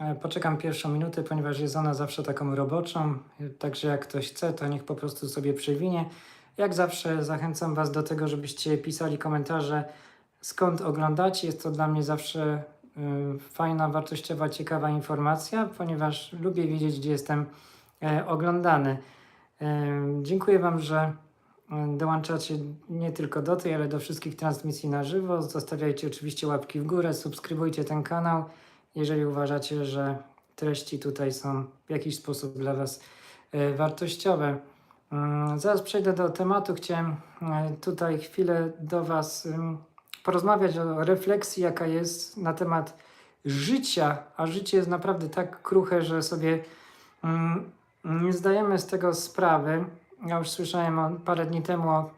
E, Poczekam pierwszą minutę, ponieważ jest ona zawsze taką roboczą, e, także jak ktoś chce, to niech po prostu sobie przewinie. Jak zawsze zachęcam Was do tego, żebyście pisali komentarze, skąd oglądacie. Jest to dla mnie zawsze y, fajna, wartościowa, ciekawa informacja, ponieważ lubię wiedzieć, gdzie jestem e, oglądany. E, Dziękuję Wam, że e, dołączacie nie tylko do tej, ale do wszystkich transmisji na żywo. Zostawiajcie oczywiście łapki w górę, subskrybujcie ten kanał, jeżeli uważacie, że treści tutaj są w jakiś sposób dla Was e, wartościowe. Mm, Zaraz przejdę do tematu. Chciałem e, tutaj chwilę do Was ym, porozmawiać o refleksji, jaka jest na temat życia, a życie jest naprawdę tak kruche, że sobie mm, nie zdajemy z tego sprawy. Ja już słyszałem parę dni temu o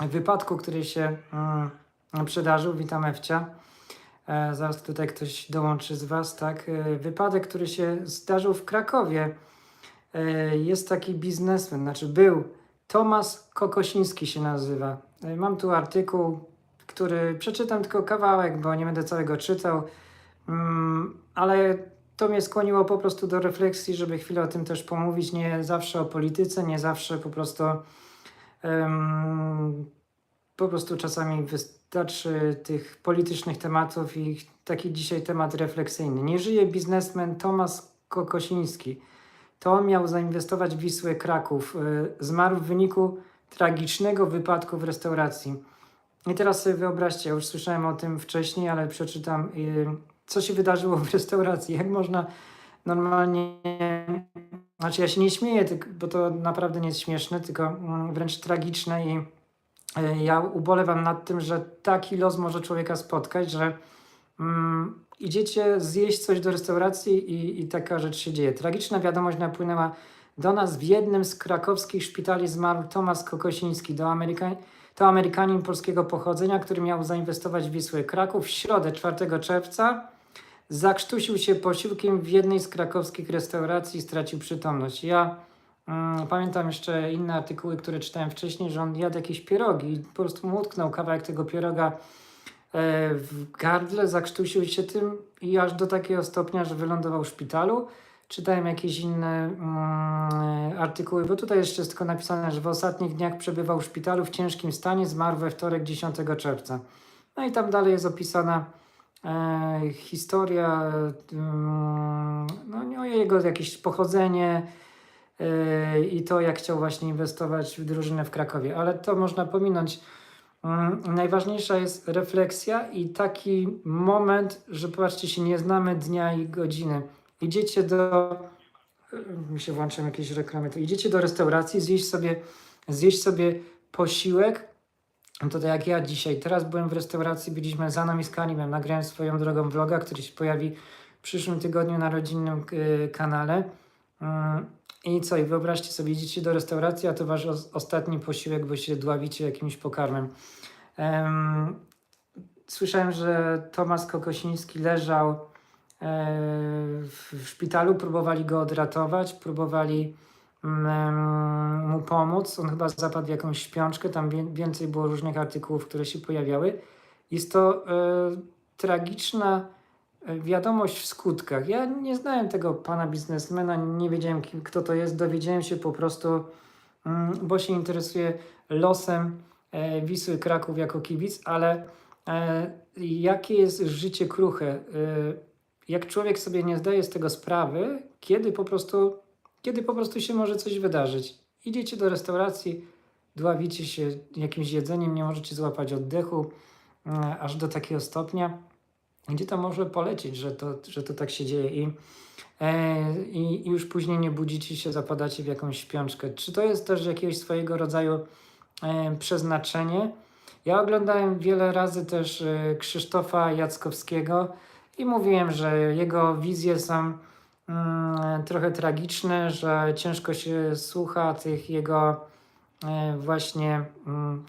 wypadku, który się mm, przydarzył. Witam Ewcia. E, zaraz tutaj ktoś dołączy z Was, tak? E, wypadek, który się zdarzył w Krakowie. E, jest taki biznesmen, znaczy był, Tomasz Kokosiński się nazywa. Mam tu artykuł, który przeczytam tylko kawałek, bo nie będę całego czytał, mm, ale to mnie skłoniło po prostu do refleksji, żeby chwilę o tym też pomówić. Nie zawsze o polityce, nie zawsze po prostu. po prostu czasami wystarczy tych politycznych tematów i taki dzisiaj temat refleksyjny. Nie żyje biznesmen Tomasz Kokosiński. To miał zainwestować w Wisłę Kraków. Y, Zmarł w wyniku tragicznego wypadku w restauracji. I teraz sobie wyobraźcie, ja już słyszałem o tym wcześniej, ale przeczytam, y, co się wydarzyło w restauracji. Jak można normalnie. Znaczy, ja się nie śmieję, bo to naprawdę nie jest śmieszne, tylko mm, wręcz tragiczne i ja ubolewam nad tym, że taki los może człowieka spotkać, że mm, idziecie zjeść coś do restauracji i, i taka rzecz się dzieje. Tragiczna wiadomość napłynęła do nas w jednym z krakowskich szpitali zmarł Tomasz Kokosiński, do Ameryka... to Amerykanin polskiego pochodzenia, który miał zainwestować w Wisłę Kraków w środę 4 czerwca. Zakrztusił się posiłkiem w jednej z krakowskich restauracji i stracił przytomność. Ja pamiętam jeszcze inne artykuły, które czytałem wcześniej, że on jadł jakieś pierogi i po prostu mu utknął kawałek tego pieroga e, w gardle, zakrztusił się tym i aż do takiego stopnia, że wylądował w szpitalu. Czytałem jakieś inne mm, artykuły, bo tutaj jeszcze jest tylko napisane, że w ostatnich dniach przebywał w szpitalu w ciężkim stanie, zmarł we wtorek 10 czerwca. No i tam dalej jest opisana e, historia, mm, no jego jakieś pochodzenie e, i to, jak chciał właśnie inwestować w drużynę w Krakowie. Ale to można pominąć. Mm, Najważniejsza jest refleksja i taki moment, że patrzcie się, nie znamy dnia i godziny. Idziecie do. y, Mi się włączą jakieś reklamy. To idziecie do restauracji, zjeść sobie, zjeść sobie posiłek. To tak jak ja dzisiaj. Teraz byłem w restauracji, byliśmy za namiskami, miałem nagrałem swoją drogą vloga, który się pojawi w przyszłym tygodniu na rodzinnym y, kanale. I co, i wyobraźcie sobie, idziecie do restauracji, a to wasz os- ostatni posiłek, bo się dławicie jakimś pokarmem. Em, słyszałem, że Tomasz Kokosiński leżał e, w szpitalu, próbowali go odratować, próbowali mm, mu pomóc. On chyba zapadł w jakąś śpiączkę, tam wie- więcej było różnych artykułów, które się pojawiały. Jest to e, tragiczna wiadomość w skutkach. Ja nie znałem tego pana biznesmena, nie wiedziałem, kto to jest. Dowiedziałem się po prostu, mm, bo się interesuję losem e, Wisły Kraków jako kibic, ale e, jakie jest życie kruche? E, jak człowiek sobie nie zdaje z tego sprawy, kiedy po prostu, kiedy po prostu się może coś wydarzyć. Idziecie do restauracji, dławicie się jakimś jedzeniem, nie możecie złapać oddechu, e, aż do takiego stopnia, gdzie to może polecieć, że to, że to tak się dzieje i, e, i, już później nie budzicie się, zapadacie w jakąś śpiączkę. Czy to jest też jakiegoś swojego rodzaju e, przeznaczenie? Ja oglądałem wiele razy też e, Krzysztofa Jackowskiego i mówiłem, że jego wizje są mm, trochę tragiczne, że ciężko się słucha tych jego e, właśnie mm,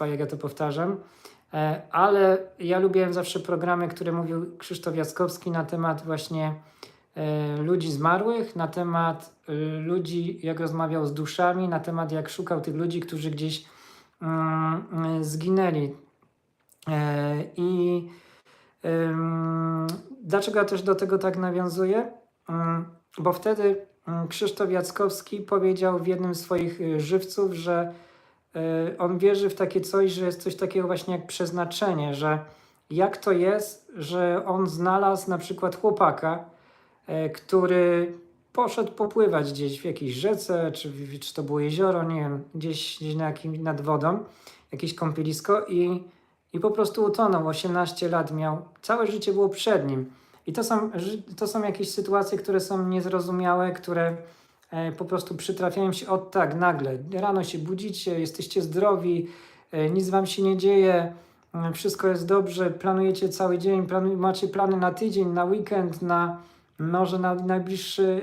jak ja to powtarzam. E, ale ja lubiłem zawsze programy, które mówił Krzysztof Jackowski na temat właśnie e, ludzi zmarłych, na temat e, ludzi, jak rozmawiał z duszami, na temat jak szukał tych ludzi, którzy gdzieś mm, zginęli. I Dlaczego ja też do tego tak nawiązuję? Ym, Bo wtedy ym, Krzysztof Jackowski powiedział w jednym z swoich żywców, że on wierzy w takie coś, że jest coś takiego właśnie jak przeznaczenie, że jak to jest, że on znalazł na przykład chłopaka, y, który poszedł popływać gdzieś w jakiejś rzece, czy, czy to było jezioro, nie wiem, gdzieś, gdzieś na jakim, nad wodą, jakieś kąpielisko i, i po prostu utonął. 18 lat miał, całe życie było przed nim. I to są, to są jakieś sytuacje, które są niezrozumiałe, które e, po prostu przytrafiają się od tak nagle. Rano się budzicie, jesteście zdrowi, e, nic wam się nie dzieje, e, wszystko jest dobrze, planujecie cały dzień, planu, macie plany na tydzień, na weekend, na może na najbliższy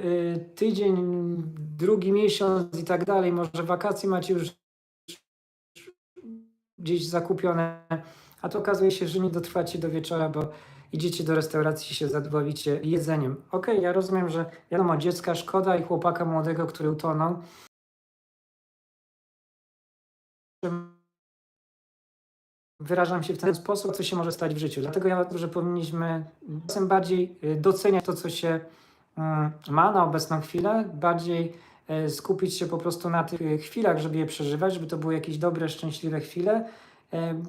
tydzień, drugi miesiąc i tak dalej. Może wakacje macie już gdzieś zakupione, a to okazuje się, że nie dotrwacie do wieczora, bo idziecie do restauracji się zadbawicie jedzeniem. Okej, ja rozumiem, że wiadomo, dziecka szkoda i chłopaka młodego, który utonął. Wyrażam się w ten sposób, co się może stać w życiu. Dlatego ja uważam, że powinniśmy czasem bardziej y, doceniać to, co się mm, ma na obecną chwilę, bardziej e, skupić się po prostu na tych chwilach, żeby je przeżywać, żeby to były jakieś dobre, szczęśliwe chwile,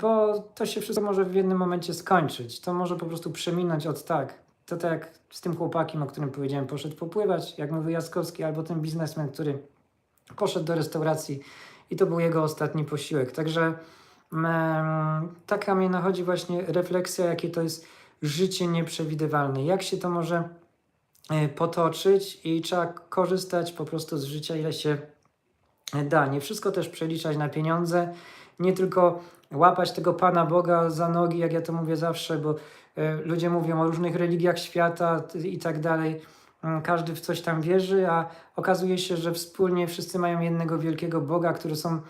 bo to się wszystko może w jednym momencie skończyć. To może po prostu przeminąć od tak. To tak jak z tym chłopakiem, o którym powiedziałem, poszedł popływać, jak mówił Jaskowski, albo ten biznesmen, który poszedł do restauracji i to był jego ostatni posiłek. Także taka mnie nachodzi właśnie refleksja, jakie to jest życie nieprzewidywalne. Jak się to może e, potoczyć i trzeba korzystać po prostu z życia, ile się da. Nie wszystko też przeliczać na pieniądze, nie tylko łapać tego Pana Boga za nogi, jak ja to mówię zawsze, bo e, ludzie mówią o różnych religiach świata i tak dalej. Mm, Każdy w coś tam wierzy, a okazuje się, że wspólnie wszyscy mają jednego wielkiego Boga, który są,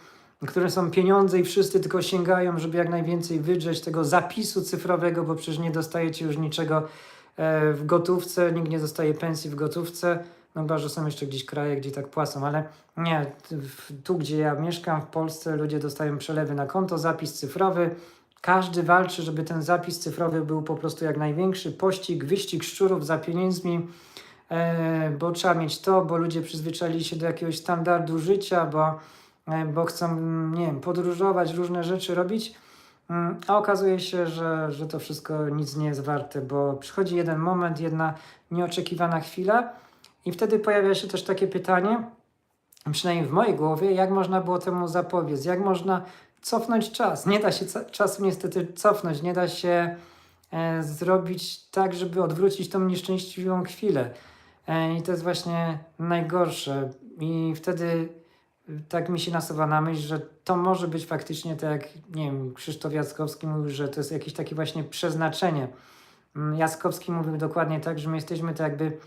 które są pieniądze i wszyscy tylko sięgają, żeby jak najwięcej wydrzeć tego zapisu cyfrowego, bo przecież nie dostajecie już niczego e, w gotówce, nikt nie dostaje pensji w gotówce. No chyba, że są jeszcze gdzieś kraje, gdzie tak płacą, ale nie, tu gdzie ja mieszkam w Polsce ludzie dostają przelewy na konto, zapis cyfrowy. Każdy walczy, żeby ten zapis cyfrowy był po prostu jak największy. Pościg, wyścig szczurów za pieniędzmi, e, bo trzeba mieć to, bo ludzie przyzwyczaili się do jakiegoś standardu życia, bo, e, bo chcą, nie wiem, podróżować, różne rzeczy robić. Mm, A okazuje się, że, że to wszystko nic nie jest warte, bo przychodzi jeden moment, jedna nieoczekiwana chwila, i wtedy pojawia się też takie pytanie, przynajmniej w mojej głowie, jak można było temu zapobiec, jak można cofnąć czas. Nie da się czasu niestety cofnąć, nie da się e, zrobić tak, żeby odwrócić tą nieszczęśliwą chwilę. E, I to jest właśnie najgorsze. I wtedy tak mi się nasuwa na myśl, że to może być faktycznie tak, jak nie wiem, Krzysztof Jackowski mówił, że to jest jakieś takie właśnie przeznaczenie. Mm, Jackowski mówił dokładnie tak, że my jesteśmy tak jakby,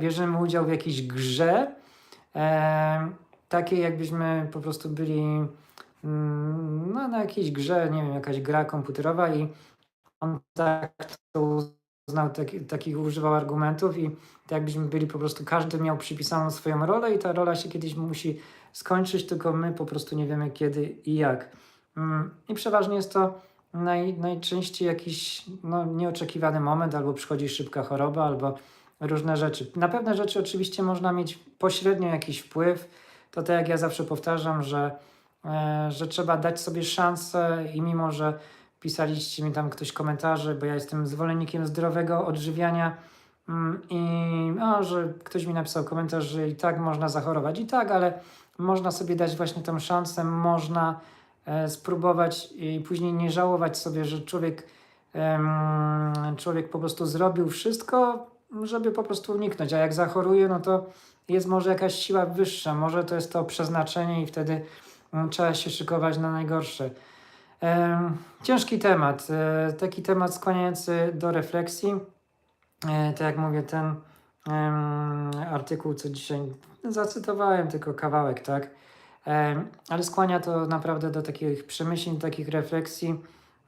bierzemy udział w jakiejś grze, e, takiej jakbyśmy po prostu byli mm, no, na jakiejś grze, nie wiem, jakaś gra komputerowa i on tak to uznał, taki, takich używał argumentów i tak jakbyśmy byli po prostu, każdy miał przypisaną swoją rolę i ta rola się kiedyś musi skończyć, tylko my po prostu nie wiemy kiedy i jak. Mm, I przeważnie jest to naj, najczęściej jakiś no, nieoczekiwany moment, albo przychodzi szybka choroba, albo różne rzeczy. Na pewne rzeczy oczywiście można mieć pośrednio jakiś wpływ. To tak jak ja zawsze powtarzam, że, e, że trzeba dać sobie szansę i mimo, że pisaliście mi tam ktoś komentarze, bo ja jestem zwolennikiem zdrowego odżywiania mm, i że ktoś mi napisał komentarz, że i tak można zachorować. I tak, ale można sobie dać właśnie tą szansę, można e, spróbować i później nie żałować sobie, że człowiek, człowiek po prostu zrobił wszystko, żeby po prostu uniknąć. A jak zachoruje, no to jest może jakaś siła wyższa, może to jest to przeznaczenie i wtedy mm, trzeba się szykować na najgorsze. Ciężki temat, e, taki temat skłaniający do refleksji. Tak jak mówię, ten artykuł, co dzisiaj zacytowałem, tylko kawałek, tak? Ale skłania to naprawdę do takich przemyśleń, takich refleksji,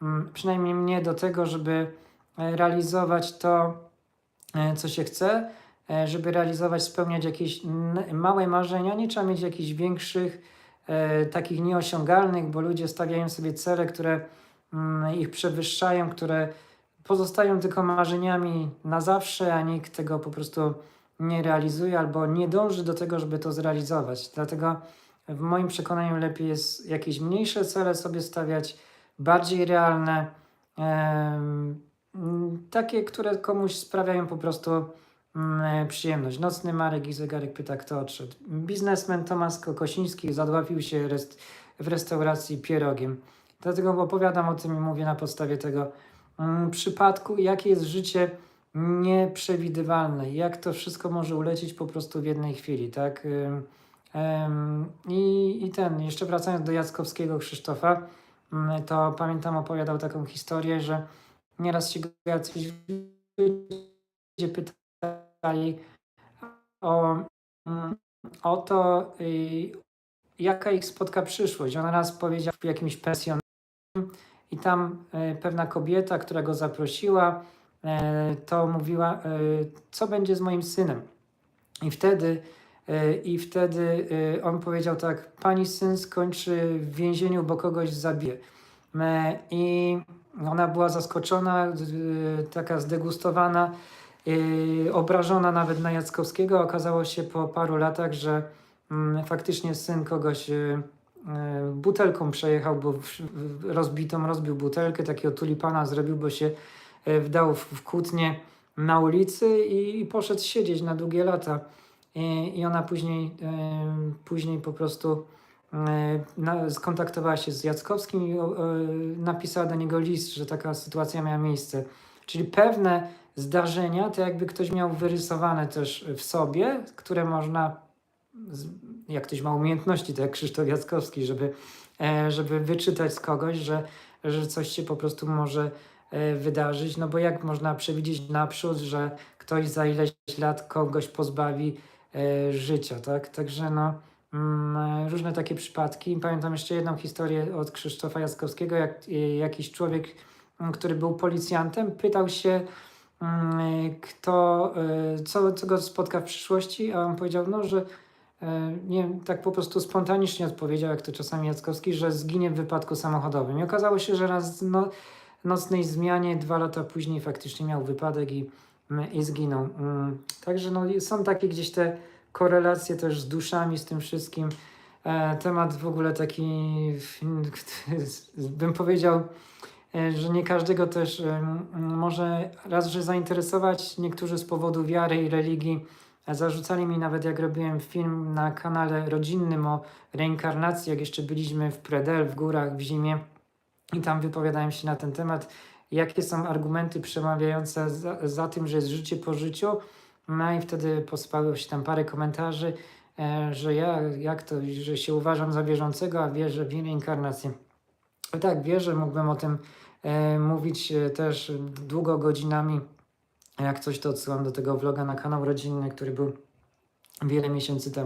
mm, przynajmniej mnie do tego, żeby e, realizować to, co się chce, e, żeby realizować, spełniać jakieś małe marzenia. Nie trzeba mieć jakichś większych, e, takich nieosiągalnych, bo ludzie stawiają sobie cele, które mm, ich przewyższają, które pozostają tylko marzeniami na zawsze, a nikt tego po prostu nie realizuje albo nie dąży do tego, żeby to zrealizować. Dlatego w moim przekonaniu lepiej jest jakieś mniejsze cele sobie stawiać, bardziej realne, takie, które komuś sprawiają po prostu mm, przyjemność. Nocny Marek i zegarek pyta, kto odszedł. Biznesmen Tomasz Kokosiński zadławił się rest w restauracji pierogiem. Dlatego opowiadam o tym i mówię na podstawie tego mm, przypadku, jakie jest życie nieprzewidywalne, jak to wszystko może ulecieć po prostu w jednej chwili, tak? I, I ten, jeszcze wracając do Jackowskiego Krzysztofa, mm, to pamiętam opowiadał taką historię, że nieraz się go jacyś ludzie pytali o, mm, o to, y, jaka ich spotka przyszłość. On raz powiedział w jakimś pensjonacie i tam e, pewna kobieta, która go zaprosiła, e, to mówiła, co będzie z moim synem. I wtedy, i wtedy on powiedział tak, pani syn skończy w więzieniu, bo kogoś zabije. I ona była zaskoczona, z- taka zdegustowana, e, obrażona nawet na Jackowskiego. Okazało się po paru latach, że mm, faktycznie syn kogoś e, butelką przejechał, bo rozbitą rozbił butelkę, takiego tulipana zrobił, bo się wdał w, kłótnię na ulicy i, poszedł siedzieć na długie lata. I, ona później, później po prostu skontaktowała się z Jackowskim i e, napisała do niego list, że taka sytuacja miała miejsce. Czyli pewne zdarzenia, to jakby ktoś miał wyrysowane też w sobie, które można, jak ktoś ma umiejętności, to jak Krzysztof Jackowski, żeby, e, żeby wyczytać z kogoś, że, że coś się po prostu może e, wydarzyć, no bo jak można przewidzieć naprzód, że ktoś za ileś lat kogoś pozbawi e, życia, tak? Także no, e, różne takie przypadki. Pamiętam jeszcze jedną historię od Krzysztofa Jackowskiego, jak e, jakiś człowiek, m, który był policjantem, pytał się, mm, kto, e, co, co go spotka w przyszłości, a on powiedział, no, że e, nie tak po prostu spontanicznie odpowiedział, jak to czasami Jackowski, że zginie w wypadku samochodowym. I okazało się, że raz no, nocnej zmianie dwa lata później faktycznie miał wypadek i, mm, i zginął. Mm, Także no, są takie gdzieś te korelacje też z duszami, z tym wszystkim. E, temat w ogóle taki, bym powiedział, e, że nie każdego też em, może raz, że zainteresować, niektórzy z powodu wiary i religii. e, Zarzucali mi nawet, jak robiłem film na kanale rodzinnym o reinkarnacji, jak jeszcze byliśmy w Predel, w górach, w zimie i tam wypowiadałem się na ten temat, jakie są argumenty przemawiające za, za tym, że jest życie po życiu. No i wtedy pospało się tam parę komentarzy, e, że ja, jak to, że się uważam za wierzącego, a wierzę w reinkarnację. Tak, wierzę, mógłbym o tym e, mówić e, też długo godzinami. Jak coś, to odsyłam do tego vloga na kanał rodzinny, który był wiele miesięcy temu.